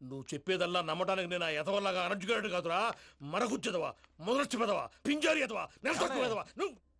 నువ్వు చెప్పేదల్లా నమ్మటానికి నేను ఆ ఎతవల్లాగా అనర్జుకేటెడ్ కాదురా. మరగుచ్చదవా మొదలొచ్చి పెదవా పింజారి ఎదవా నెలసొక్కు పెదవా నువ్వు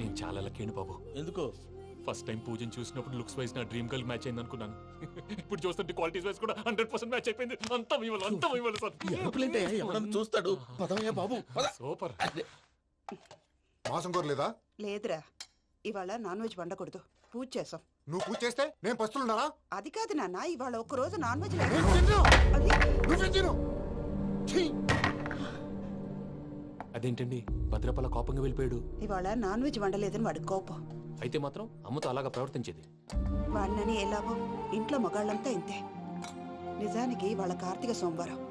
నేను చాలా లక్కీని బాబు. ఎందుకు? ఫస్ట్ టైం పూజను చూసినప్పుడు లుక్స్ వైజ్ నా డ్రీమ్ గర్ల్ మ్యాచ్ అయింది అనుకున్నాను. ఇప్పుడు చూస్తుంటే క్వాలిటీస్ వైజ్ కూడా హండ్రెడ్ పర్సెంట్ మ్యాచ్ అయిపోయింది. అంతా ఇవ్వాలి అంతా ఇవ్వాలి సార్. ఎవడన్నా చూస్తాడు. పదవయ్యా బాబు పద. సూపర్ మాసం కోరలేదా? లేదురా. ఇవాళ నాన్ వెజ్ వండకూడదు. పూజ చేసాం. నువ్వు పూజ చేస్తే నేను పస్తులున్నారా అది కాదు నాన్న ఇవాళ ఒక్క రోజు నాన్ వెజ్ లేదు. అది నువ్వేం తిను! అదేంటండి? భద్రపల కోపంగా వెళ్ళిపోయాడు. ఇవాళ నాన్ వెజ్ వండలేదని వాడి కోపం. అయితే మాత్రం అమ్మతో అలాగా ప్రవర్తించేది. వాడినని ఎలాగో ఇంట్లో మగాళ్ళంతా ఇంతే. నిజానికి వాళ్ళ కార్తీక సోమవారం.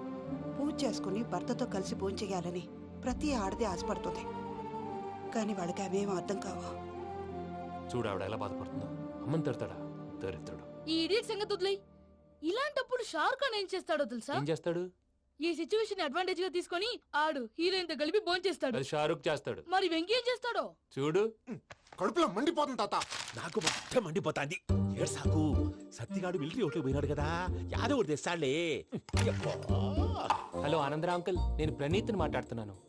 పూజ చేసుకుని భర్తతో కలిసి పూజ చేయాలని ప్రతి ఆడది ఆశపడుతుంది. కానీ వాళ్ళకి అవేం అర్థం కావు. చూడు ఆవిడ ఎలా బాధపడుతుందో. అమ్మని తిడతాడా? దరిద్రుడు. ఈ ఇడియట్ సంగతి వదిలేయ్. ఇలాంటప్పుడు షారుఖ్ ఖాన్ ఏం చేస్తాడో తెలుసా? ఏం చేస్తాడు? ఈ సిచ్యువేషన్ అడ్వాంటేజ్గా తీసుకొని ఆడు హీరోయిన్తో కలిపి బోన్ చేస్తాడు. అది షారుఖ్ చేస్తాడు. మరి వెంకీ ఏం చేస్తాడో? చూడు. కడుపులో మండిపోతుంది తాత. నాకు మొత్తం మండిపోతాంది. ఏడు సాకు. సత్తిగాడు మిలిటరీ ఓట్లు పోయినాడు కదా. యాదవ్ తెస్తాడులే. హలో ఆనందరా అంకుల్ నేను ప్రణీత్ని మాట్లాడుతున్నాను.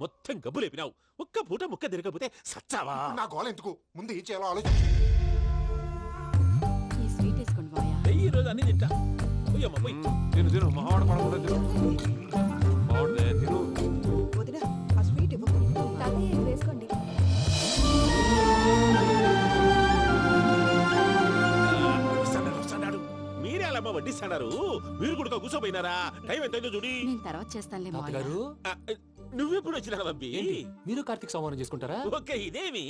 మొత్తం గబ్బు లేపినావు ఒక్క పూట ముక్క తిరగకపోతే సచ్చావా? నా గోల ఎందుకు? ముందు ఏం చేయాలో ఆలోచించు ఈ స్వీట్ వేసుకోండి మాయా ఈ రోజు అన్ని తింటా. పోయమ్మ పోయి. తిను తిను. పడకుండా తిను. తిను. వదిన ఆ స్వీట్ ఇవ్వు. తాతయ్య ఇది వేసుకోండి. మీరే అలా అమ్మ వడ్డిస్తాడారు? మీరు కూడా కూర్చోపోయినారా? టైం ఎంతైందో చూడి. నేను తర్వాత చేస్తానులే మాయా తాతగారు ఆ, నువ్వెప్పుడు వచ్చినా బంపి ఏంటి? మీరు కార్తీక్ సంహారం చేసుకుంటారా? ఓకే ఇదేమి?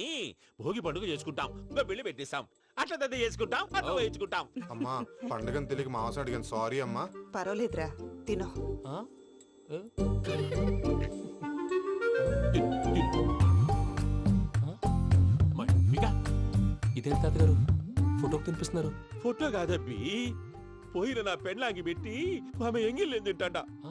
భోగి పండుగ చేసుకుంటాం ఇంకా పెళ్ళి పెట్టేస్తాం అట్లా దద్ద చేసుకుంటాం అట్లా వేయించుకుంటాం. అమ్మా పండుగని తెలియక మాంసం అడిగాను. సారీ అమ్మా. పర్వాలేదురా తినో. ఆ? ఏ? ఇదేంటి తాతగారు? ఫోటోకి తినిపిస్తున్నారు? ఫోటో కాదబ్బి పోయిన నా పెళ్ళాంగి పెట్టి ఆమె ఎంగిల్లేం తింటాడ. ఆ?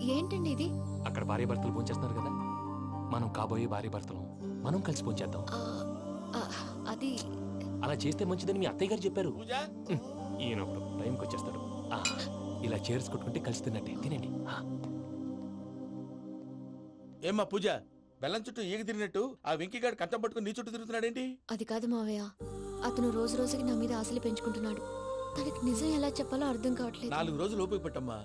ఏంటండి ఇది? అక్కడ భార్య భర్తలు పోంచేస్తున్నారు కదా. మనం కాబోయే భార్య భర్తలు మనం కలిసి పోంచేద్దాం ఆ, ఆ, అది అలా చేస్తే మంచిదని మీ అత్తయ్య గారు చెప్పారు. పూజ? ఉమ్, ఈయన ఒకడు టైంకి వచ్చేస్తాడు. ఆ, ఇలా చేర్స్ కొట్టుకుంటే కలిసి తిన్నట్టే. తినండి. ఆ. ఏమ్మా పూజ బెల్లం చుట్టూ ఈగ తిరిగినట్టు ఆ వెంకీగాడు కంచం పట్టుకుని నీ చుట్టూ తిరుగుతున్నాడేంటి? అది కాదు మావయ్య. అతను రోజు రోజుకి నా మీద ఆశలు పెంచుకుంటున్నాడు. తనకి నిజం ఎలా చెప్పాలో అర్థం కావట్లేదు. నాలుగు రోజులు ఓపిక పట్టమ్మా.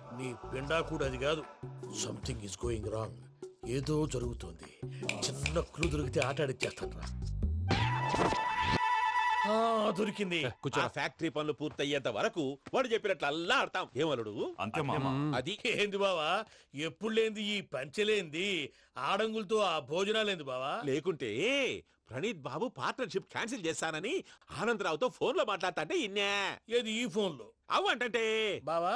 నీ పిండా కూడా అది కాదు. సంథింగ్ ఇస్ గోయింగ్ రాంగ్ ఏదో జరుగుతోంది. చిన్న క్లూ దొరికితే ఆట ఆడిచ్చేస్తాను రా. ఆ, దొరికింది. ఆ ఫ్యాక్టరీ పనులు పూర్తయ్యేంత వరకు వాడు చెప్పినట్లు అల్లా ఆడతాం. ఏమలుడు అంతే మామ. అది ఏంది బావా? ఎప్పుడు లేంది ఈ పంచలేంది? ఆడంగులతో ఆ భోజనాలేంది బావా? లేకుంటే ప్రణీత్ బాబు పార్ట్నర్షిప్ క్యాన్సిల్ చేస్తానని ఆనందరావుతో ఫోన్లో మాట్లాడతాంటే ఇన్నే. ఏది ఈ ఫోన్లో? అవు అంటంటే బావా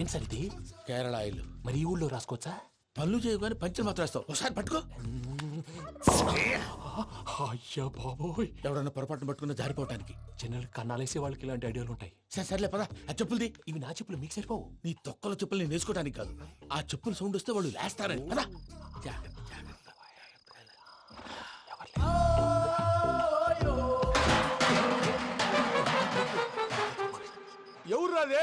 ఏం సార్ ఇది కేరళ ఆయిల్. మరి ఈ ఊళ్ళో రాసుకోవచ్చా? పనులు చేయగానే పంచర్ మాత్రం వేస్తావు. ఒకసారి పట్టుకో. అయ్యా బాబోయ్. ఎవడన్నా పొరపాటున పట్టుకున్న జారిపోవటానికి. జనరల్ కన్నాలేసే వాళ్ళకి ఇలాంటి ఐడియాలు ఉంటాయి. సరే సర్లే పదా. ఆ చెప్పులది. ఇవి నా చెప్పులు మీకు సరిపోవు. నీ తొక్కల చెప్పులు నేను వేసుకోవడానికి కాదు. ఆ చెప్పులు సౌండ్ వస్తే వాళ్ళు లేస్తారని పదా. ఎవరు రాదే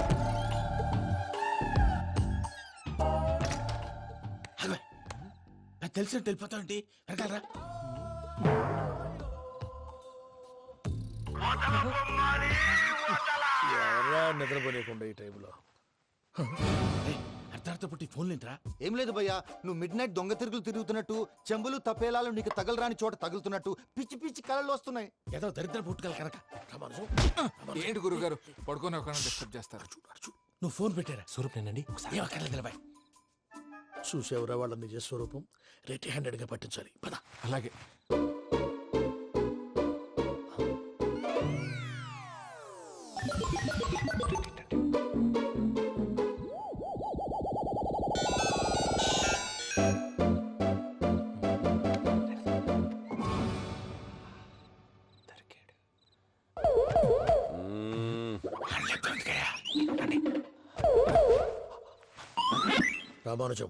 నాకు తెలిసినట్టు వెళ్ళిపోతావంటి వెనకాలరా ఎవరా నిద్రపోలేకుండా ఈ టైంలో? అర్ధార్థ పుట్టి ఫోన్ లేంట్రా ఏం లేదు భయ్యా నువ్వు మిడ్ నైట్ దొంగ తిరుగులు తిరుగుతున్నట్టు చెంబులు తపేలాలు నీకు తగలరాని చోట తగులుతున్నట్టు పిచ్చి పిచ్చి కళలు వస్తున్నాయి. ఏదో దరిద్ర పుట్టుకల కనుక. ఏంటి గురుగారు? పడుకొని ఒక డిస్టర్బ్ చేస్తారు. నువ్వు ఫోన్ పెట్టారా. స్వరూప్ నేనండి. ఒకసారి చూసేవరా వాళ్ళ నిజ స్వరూపం? రెట్టి హ్యాండెడ్గా పట్టించాలి. పద. అలాగే. రామానుజం.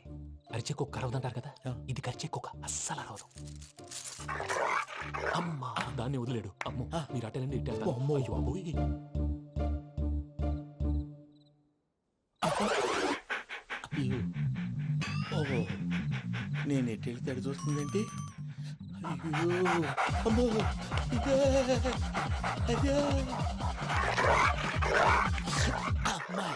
అరిచే కుక్క అరవదంటారు కదా? ఇది కరిచే కుక్క అస్సలు అరవదు. అమ్మా దాన్ని వదిలేడు. అమ్మో మీరు అటెండి ఇటు వెళ్తారు. అమ్మో. అయ్యో, అబ్బోయ్. ఓహో. నేను ఎటు వెళ్తాడు చూస్తుందేంటి? అయ్యో. అమ్మో. ఇదే, అదే. అమ్మా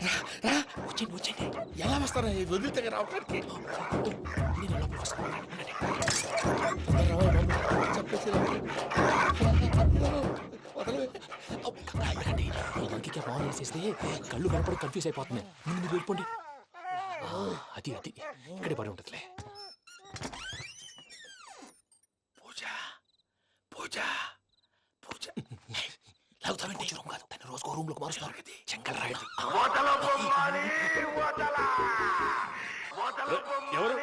ఆ? వచ్చేయండి వచ్చేయండి ఎలా వస్తారా? ఇది వదిలితే రావడానికి నేను లోపలికి వస్తాను చెప్పేసి వెళ్ళండి. ఈ లంకికి బాల్ వేసేస్తే కళ్ళు కనపడి కన్ఫ్యూజ్ అయిపోతున్నాయి ముందు మీరు వెళ్ళిపోండి. అది అది. ఇక్కడే పడి ఉంటుందిలే. పూజ పూజ పూజ. లాగుతామంటే రూమ్ కాదు తన రోజుకో రూమ్లోకి కదా చెంగల్ రాయడు. ఎవరు?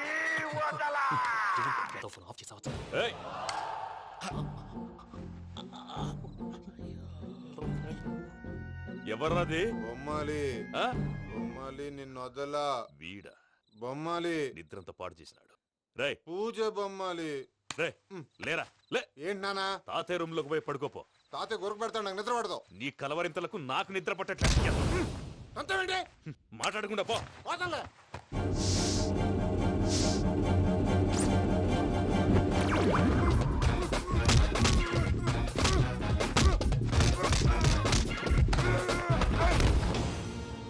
ఫోన్ ఆఫ్ చేసావచ్చు ఎవర్రాది? బొమ్మాలి. ఆ? బొమ్మాలి నిన్ను వదలా. వీడ? బొమ్మాలి. నిద్రంతా పాడు చేసినాడు. రే పూజ బొమ్మాలి. రే లేరా? లే! ఏంటి నానా తాతయ్య రూమ్లోకి పోయి పడుకోపో. తాతయ్య గురకు పెడతాడు నాకు నిద్ర పడదు. నీ కలవరింతలకు నాకు నిద్ర పట్టట్లేదు అంతేంటి? మాట్లాడకుండా పో. పోతాలే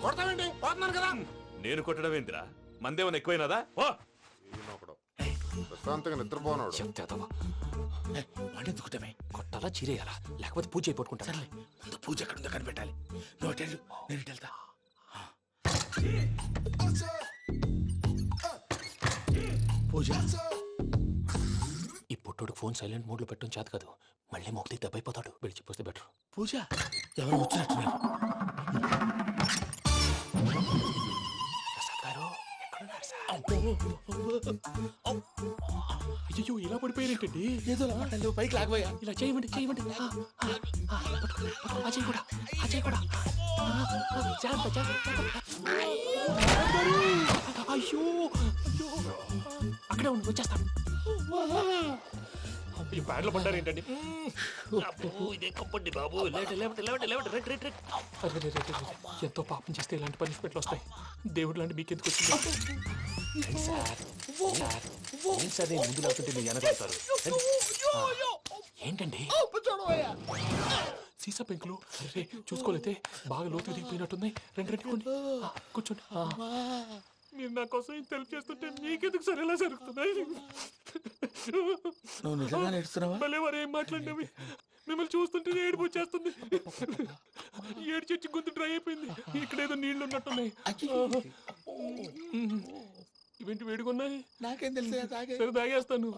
కొడతావేంటి? పోతున్నాను కదా. నేను కొట్టడం ఏందిరా? మందేమన్నా ఎక్కువైనదా? ఓ. ప్రశాంతంగా నిద్రపోనాడు. వాడెందుకుంటామే కొట్టాలా చీరేయాలా? లేకపోతే పూజ అయిపోట్టుకుంటా సర్లే ముందు పూజ ఎక్కడ ఉందో కనిపెట్టాలి. వెళ్ళు, నేను ఇటు వెళ్తా. పూజ. ఈ పుట్టోడు ఫోన్ సైలెంట్ మోడ్లో పెట్టడం చేత కాదు. మళ్ళీ మొక్కి దెబ్బైపోతాడు. విడిచిపోతే బెటర్. పూజ ఎవరు వచ్చినట్టున్నారు. అయ్యో ఇలా పడిపోయారేంటండి? ఏదో మాటలు పైకి లాగబోయా. ఇలా చేయమండి చేయమండి. చేయి కూడా చేయి కూడా. జాగ్రత్త, జాగ్రత్త. అయ్యో అయ్యో. అక్కడే ఉండి వచ్చేస్తాను. ఈ బ్యాడ్లో పడ్డారు ఏంటండి? ఇదే కప్పండి బాబు. అరే. ఎంతో పాపం చేస్తే ఇలాంటి పనిష్మెంట్లు వస్తాయి. దేవుడు లాంటి మీకు ఎందుకు వచ్చింది? సార్? సార్? ముందు లేకుంటే మీరు వెనకాడతారు. ఏంటండి? సీసా పెంకులు. రే చూసుకోలేతే బాగా లోతుగా దిగిపోయినట్టున్నాయి రెండు రెండు కొన్ని కూర్చోండి. మీరు నా కోసం ఇంత హెల్ప్ చేస్తుంటే మీకెందుకు సరే ఎలా జరుగుతున్నాయి? నువ్వు నిజంగా నేర్చుతున్నావా భలే వారు ఏం మాట్లాడినవి? మిమ్మల్ని చూస్తుంటే ఏడుపు వచ్చేస్తుంది. ఏడు చెట్టు గొంతు డ్రై అయిపోయింది. ఇక్కడ ఏదో నీళ్ళు ఉన్నట్టున్నాయి. ఇవేంటి వేడుకున్నాయి నాకేం తెలుసు తాగే. సరే తాగేస్తాను.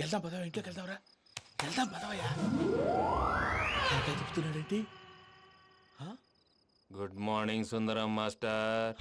వెళ్దాం పదవా ఇంట్లోకి వెళ్దాంరా. వెళ్దాం పదవయ్యా. చెప్తున్నాడేంటి? Good morning Sundaram master.